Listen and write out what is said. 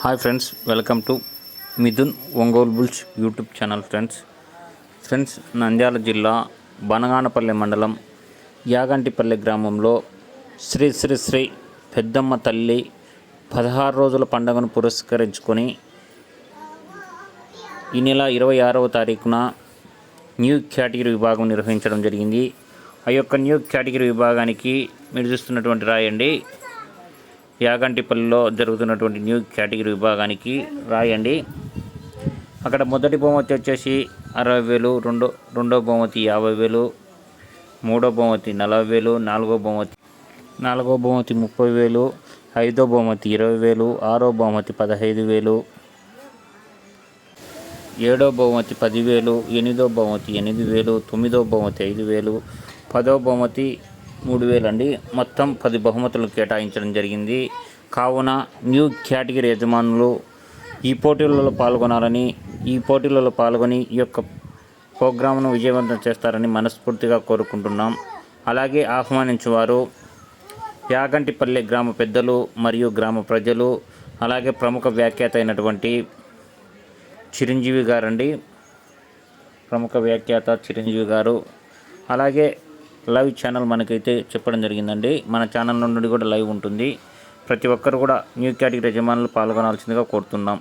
Hi friends welcome to Mithun Ongole bulls YouTube channel friends. Friends Nandyal జిల్లా బనగానపల్లె మండలం యాగంటిపల్లె గ్రామంలో శ్రీ శ్రీ శ్రీ పెద్దమ్మ తల్లి పదహారు రోజుల పండుగను పురస్కరించుకొని ఈ నెల ఇరవై ఆరవ తారీఖున న్యూ కేటగిరీ విభాగం నిర్వహించడం జరిగింది. ఆ యొక్క న్యూ కేటగిరీ విభాగానికి మీరు చూస్తున్నటువంటి రాయండి. యాగంటిపల్లిలో జరుగుతున్నటువంటి న్యూ కేటగిరీ విభాగానికి రాయండి. అక్కడ మొదటి బహుమతి వచ్చేసి అరవై వేలు రెండో రెండో బహుమతి యాభై వేలు మూడో బహుమతి నలభై వేలు నాలుగో బహుమతి నాలుగో బహుమతి ముప్పై వేలు ఐదో బహుమతి ఇరవై వేలు ఆరో బహుమతి పదహైదు వేలు ఏడో బహుమతి పదివేలు ఎనిమిదో బహుమతి ఎనిమిది వేలు తొమ్మిదో బహుమతి ఐదు వేలు పదో బహుమతి మూడు వేలు అండి. మొత్తం పది బహుమతులు కేటాయించడం జరిగింది. కావున న్యూ కేటగిరీ యజమానులు ఈ పోటీలలో పాల్గొనాలని ఈ పోటీలలో పాల్గొని ఈ యొక్క ప్రోగ్రామ్ను విజయవంతం చేస్తారని మనస్ఫూర్తిగా కోరుకుంటున్నాం. అలాగే ఆహ్వానించేవారు యాగంటిపల్లె గ్రామ పెద్దలు మరియు గ్రామ ప్రజలు అలాగే ప్రముఖ వ్యాఖ్యాత అయినటువంటి చిరంజీవి గారండి. ప్రముఖ వ్యాఖ్యాత చిరంజీవి గారు. అలాగే లైవ్ ఛానల్ మనకైతే చెప్పడం జరిగిందండి. మన ఛానల్ నుండి కూడా లైవ్ ఉంటుంది. ప్రతి ఒక్కరు కూడా న్యూ కేటగిరీ యజమానులు పాల్గొనాల్సిందిగా కోరుతున్నాం.